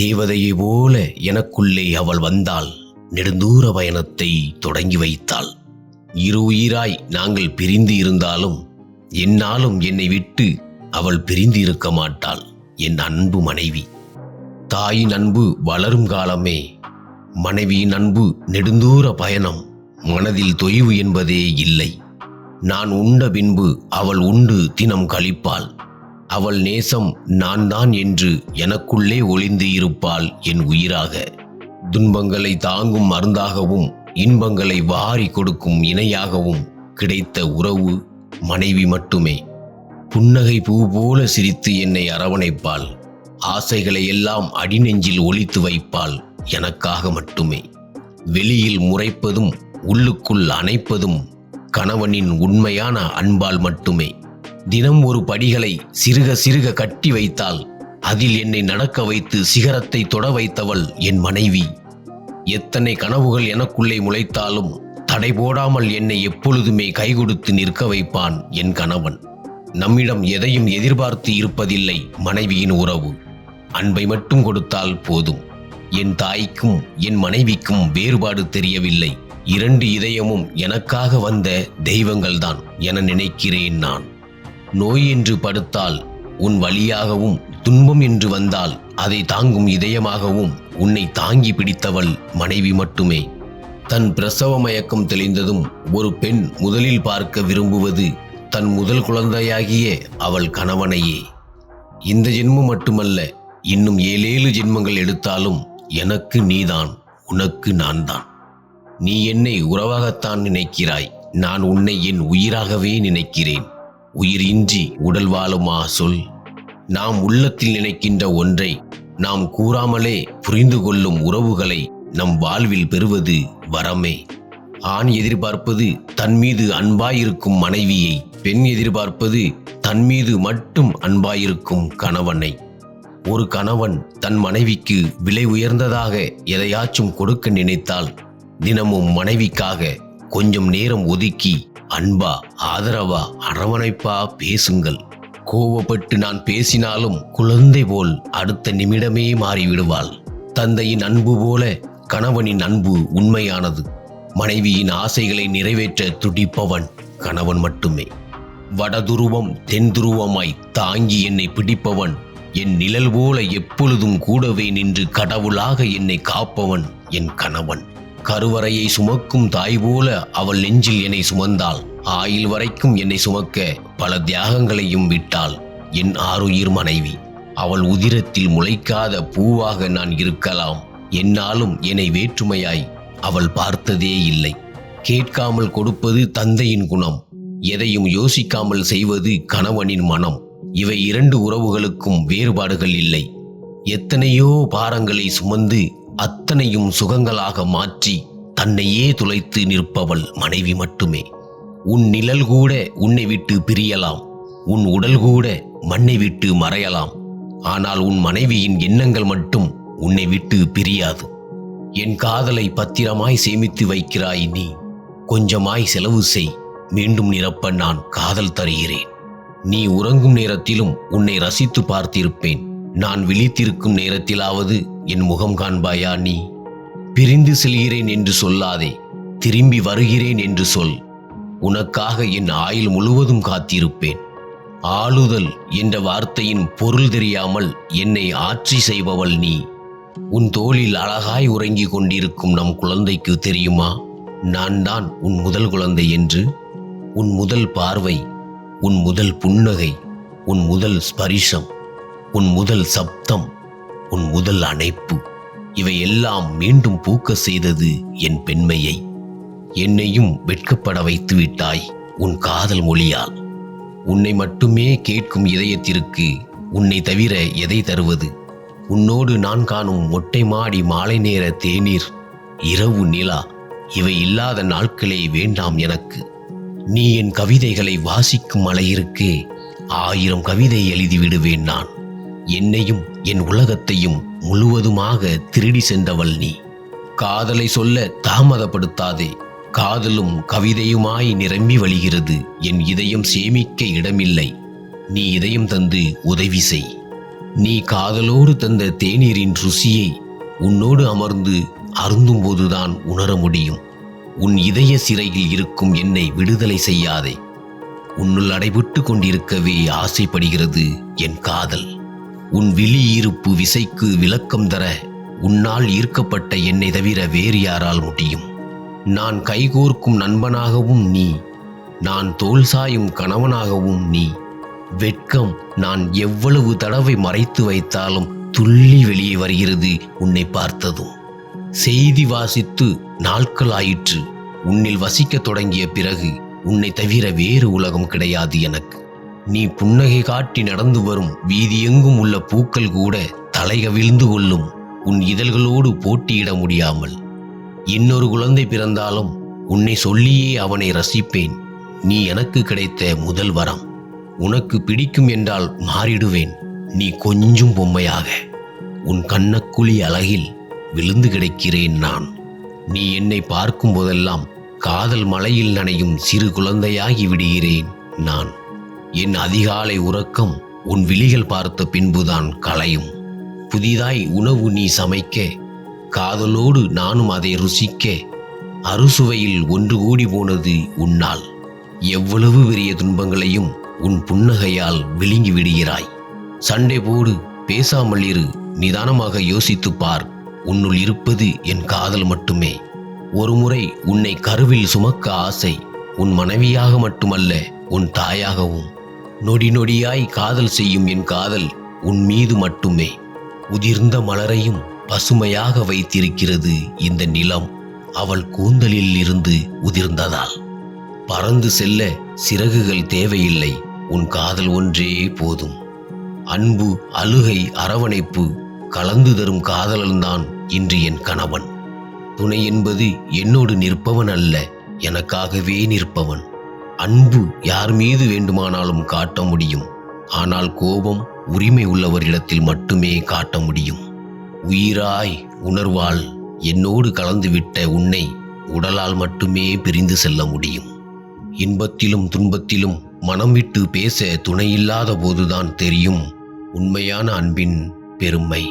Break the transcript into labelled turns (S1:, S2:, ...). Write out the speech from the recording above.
S1: தேவதையை போல எனக்குள்ளே அவள் வந்தாள். நெடுந்தூர பயணத்தை தொடங்கி வைத்தாள். இரு உயிராய் நாங்கள் பிரிந்து இருந்தாலும் என்னாலும் என்னை விட்டு அவள் பிரிந்து இருக்க மாட்டாள் என் அன்பு மனைவி. தாயின் அன்பு வளரும் காலமே மனைவியின் அன்பு நெடுந்தூர பயணம் மனதில் தொய்வு என்பதே இல்லை. நான் உண்ட பின்பு அவள் உண்டு தினம் கழிப்பாள். அவள் நேசம் நான் தான் என்று எனக்குள்ளே ஒளிந்து இருப்பாள் என் உயிராக. துன்பங்களை தாங்கும் மருந்தாகவும் இன்பங்களை வாரி கொடுக்கும் இணையாகவும் கிடைத்த உறவு மனைவி மட்டுமே. புன்னகை பூ போல சிரித்து என்னை அரவணைப்பாள். ஆசைகளை எல்லாம் அடிநெஞ்சில் ஒளித்து வைப்பாள் எனக்காக மட்டுமே. வெளியில் முறைப்பதும் உள்ளுக்குள் அணைப்பதும் கணவனின் உண்மையான அன்பால் மட்டுமே. தினம் ஒரு படிகளை சிறுக சிறுக கட்டி வைத்தால் அதில் என்னை நடக்க வைத்து சிகரத்தை தொட வைத்தவள் என் மனைவி. எத்தனை கனவுகள் எனக்குள்ளே முளைத்தாலும் தடை போடாமல் என்னை எப்பொழுதுமே கைகொடுத்து நிற்க வைப்பான் என் கணவன். நம்மிடம் எதையும் எதிர்பார்த்து இருப்பதில்லை மனைவியின் உறவு. அன்பை மட்டும் கொடுத்தால் போதும். என் தாய்க்கும் என் மனைவிக்கும் வேறுபாடு தெரியவில்லை. இரண்டு இதயமும் எனக்காக வந்த தெய்வங்கள்தான் என நினைக்கிறேன் நான். நோய் என்று படுத்தால் உன் வழியாகவும் துன்பம் என்று வந்தால் அதை தாங்கும் இதயமாகவும் உன்னை தாங்கி பிடித்தவள் மனைவி மட்டுமே. தன் பிரசவ மயக்கம் தெளிந்ததும் ஒரு பெண் முதலில் பார்க்க விரும்புவது தன் முதல் குழந்தையாகிய அவள் கணவனையே. இந்த ஜென்மம் மட்டுமல்ல இன்னும் ஏழேழு ஜென்மங்கள் எடுத்தாலும் எனக்கு நீதான் உனக்கு நான் தான் நீ என்னை உறவாகத்தான் நினைக்கிறாய் நான் உன்னை என் உயிராகவே நினைக்கிறேன். உயிர் இன்றி உடல் வாழுமா சொல். நாம் உள்ளத்தில் நினைக்கின்ற ஒன்றை நாம் கூறாமலே புரிந்து கொள்ளும் உறவுகளை நம் வாழ்வில் பெறுவது வரமே. ஆண் எதிர்பார்ப்பது தன் மீது அன்பாயிருக்கும் மனைவியை பெண் எதிர்பார்ப்பது தன் மீது மட்டும் அன்பாயிருக்கும் கணவனை. ஒரு கணவன் தன் மனைவிக்கு விலை உயர்ந்ததாக எதையாச்சும் கொடுக்க நினைத்தால் தினமும் மனைவிக்காக கொஞ்சம் நேரம் ஒதுக்கி அன்பா ஆதரவா அரவணைப்பா பேசுங்கள். கோவப்பட்டு நான் பேசினாலும் குழந்தை போல் அடுத்த நிமிடமே மாறிவிடுவாள். தந்தையின் அன்பு போல கணவனின் அன்பு உண்மையானது. மனைவியின் ஆசைகளை நிறைவேற்ற துடிப்பவன் கணவன் மட்டுமே. வடதுருவம் தென்துருவமாய் தாங்கி என்னை பிடிப்பவன் என் நிழல் போல எப்பொழுதும் கூடவே நின்று கடவுளாக என்னை காப்பவன் என் கணவன். கருவறையை சுமக்கும் தாய் போல அவள் நெஞ்சில் என்னை சுமந்தாள். ஆயில் வரைக்கும் என்னை சுமக்க பல தியாகங்களையும் விட்டாள். என் ஆருயிர் மனைவி அவள் உதிரத்தில் முளைக்காத பூவாக நான் இருக்கலாம். என்னாலும் என்னை வேற்றுமையாய் அவள் பார்த்ததே இல்லை. கேட்காமல் கொடுப்பது தந்தையின் குணம். எதையும் யோசிக்காமல் செய்வது கணவனின் மனம். இவை இரண்டு உறவுகளுக்கும் வேறுபாடுகள் இல்லை. எத்தனையோ பாரங்களை சுமந்து அத்தனையும் சுகங்களாக மாற்றி தன்னையே துளைத்து நிற்பவள் மனைவி மட்டுமே. உன் நிழல் கூட உன்னை விட்டு பிரியலாம். உன் உடல் கூட மண்ணை விட்டு மறையலாம். ஆனால் உன் மனைவியின் எண்ணங்கள் மட்டும் உன்னை விட்டு பிரியாது. என் காதலை பத்திரமாய் சேமித்து வைக்கிறாய் நீ. கொஞ்சமாய் செலவு செய். மீண்டும் நிரப்ப நான் காதல் தருகிறேன். நீ உறங்கும் நேரத்திலும் உன்னை ரசித்து பார்த்திருப்பேன். நான் விழித்திருக்கும் நேரத்திலாவது என் முகம் காண்பாயா நீ? பிரிந்து செல்கிறேன் என்று சொல்லாதே திரும்பி வருகிறேன் என்று சொல். உனக்காக என் ஆயுள் முழுவதும் காத்திருப்பேன். ஆளுதல் என்ற வார்த்தையின் பொருள் தெரியாமல் என்னை ஆட்சி செய்பவள் நீ. உன் தோளில் அழகாய் உறங்கிக் கொண்டிருக்கும் நம் குழந்தைக்கு தெரியுமா? நான் தான் உன் முதல் குழந்தை என்று. உன் முதல் பார்வை உன் முதல் புன்னகை உன் முதல் ஸ்பரிசம். உன் முதல் சப்தம் உன் முதல் அணைப்பு. இவையெல்லாம் மீண்டும் பூக்க செய்தது என் பெண்மையை. என்னையும் வெட்கப்பட வைத்து விட்டாய் உன் காதல் மொழியால். உன்னை மட்டுமே கேட்கும் இதயத்திற்கு உன்னை தவிர எதை தருவது? உன்னோடு நான் காணும் மொட்டை மாடி மாலை நேர தேநீர் இரவு நிலா இவை இல்லாத நாட்களே வேண்டாம் எனக்கு. நீ என் கவிதைகளை வாசிக்கும் அளவிற்கே ஆயிரம் கவிதை எழுதிவிடுவேன் நான். என்னையும் என் உலகத்தையும் முழுவதுமாக திருடி சென்றவள் நீ. காதலை சொல்ல தாமதப்படுத்தாதே. காதலும் கவிதையுமாய் நிரம்பி வழிகிறது. என் இதயம் சேமிக்க இடமில்லை. நீ இதயம் தந்து உதவி செய். நீ காதலோடு தந்த தேநீரின் ருசியை உன்னோடு அமர்ந்து அருந்தும்போதுதான் உணர முடியும். உன் இதய சிறையில் இருக்கும் என்னை விடுதலை செய்யாதே. உன்னுள் அடைபட்டு கொண்டிருக்கவே ஆசைப்படுகிறது என் காதல். உன் விழி ஈர்ப்பு விசைக்கு விளக்கம் தர உன்னால் ஈர்க்கப்பட்ட என்னை தவிர வேறு யாரால் முடியும். நான் கைகோர்க்கும் நண்பனாகவும் நீ நான் தோல் சாயும் கணவனாகவும் நீ. வெட்கம் நான் எவ்வளவு தடவை மறைத்து வைத்தாலும் துள்ளி வெளியே வருகிறது உன்னை பார்த்ததும். செய்தி வாசித்து நாட்கள் ஆயிற்று உன்னில் வசிக்கத் தொடங்கிய பிறகு உன்னை தவிர வேறு உலகம் கிடையாது எனக்கு. நீ புன்னகை காட்டி நடந்து வரும் வீதியெங்கும் உள்ள பூக்கள் கூட தலைகவிழ்ந்து கொள்ளும். உன் இதழ்களோடு போட்டியிட முடியாமல். இன்னொரு குழந்தை பிறந்தாலும் உன்னை சொல்லியே அவனை ரசிப்பேன். நீ எனக்கு கிடைத்த முதல் வரம். உனக்கு பிடிக்கும் என்றால் மாறிடுவேன். நீ கொஞ்சம் பொம்மையாக. உன் கண்ணக்குழி அழகில் விழுந்து கிடக்கிறேன் நான். நீ என்னை பார்க்கும் போதெல்லாம் காதல் மலையில் நனையும் சிறு குழந்தையாகி விடுகிறேன் நான். என் அதிகாலை உறக்கம் உன் விழிகள் பார்த்த பின்புதான் களையும். புதிதாய் உணவு நீ சமைக்க காதலோடு நானும் அதை ருசிக்க அறுசுவையில் ஒன்று கூடி போனது உன்னால். எவ்வளவு பெரிய துன்பங்களையும் உன் புன்னகையால் விழுங்கி விடுகிறாய். சண்டை போடு பேசாமல் இரு நிதானமாக யோசித்துப் பார் உன்னுள் இருப்பது என் காதல் மட்டுமே. ஒருமுறை உன்னை கருவில் சுமக்க ஆசை உன் மனைவியாக மட்டுமல்ல உன் தாயாகவும். நொடி நொடியாய் காதல் செய்யும் என் காதல் உன் மீது மட்டுமே. உதிர்ந்த மலரையும் பசுமையாக வைத்திருக்கிறது இந்த நிலம். அவள் கூந்தலில் இருந்து உதிர்ந்ததால். பறந்து செல்ல சிறகுகள் தேவையில்லை. உன் காதல் ஒன்றே போதும். அன்பு அழுகை அரவணைப்பு கலந்து தரும் காதலன்தான் இன்று என் கணவன். துணை என்பது என்னோடு நிற்பவன் அல்ல எனக்காகவே நிற்பவன். அன்பு யார் மீது வேண்டுமானாலும் காட்ட முடியும். ஆனால் கோபம் உரிமை உள்ளவரிடத்தில் மட்டுமே காட்ட முடியும். உயிராய் உணர்வால் என்னோடு கலந்துவிட்ட உன்னை உடலால் மட்டுமே பிரிந்து செல்ல முடியும். இன்பத்திலும் துன்பத்திலும் மனம் விட்டு பேச துணையில்லாத போதுதான் தெரியும் உண்மையான அன்பின் பெருமை.